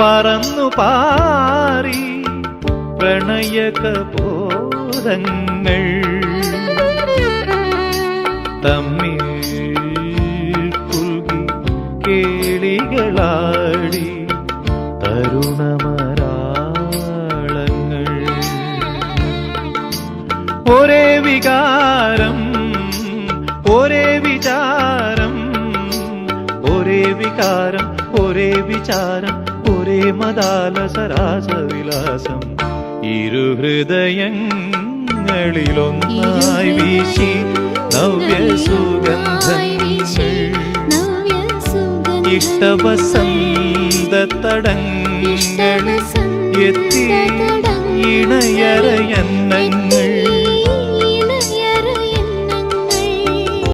പറന്നു പാറി പ്രണയകബോധങ്ങൾ തമ്മിൽ കുൽകി കേളികളാടി തരുണമരാളങ്ങൾ. ഒരേ വികാരം ഒരേ വിചാരം വികാരം ഒരേ വിചാരം ഒരേ മതാലസരാസവിലാസം ഇരു ഹൃദയങ്ങളിലൊന്നായി വീശി നവ്യ സുഗന്ധങ്ങൾ ഇഷ്ടവസന്ത തടങ്ങളിൽ എത്തി ഇണയറയന്നങ്ങൾ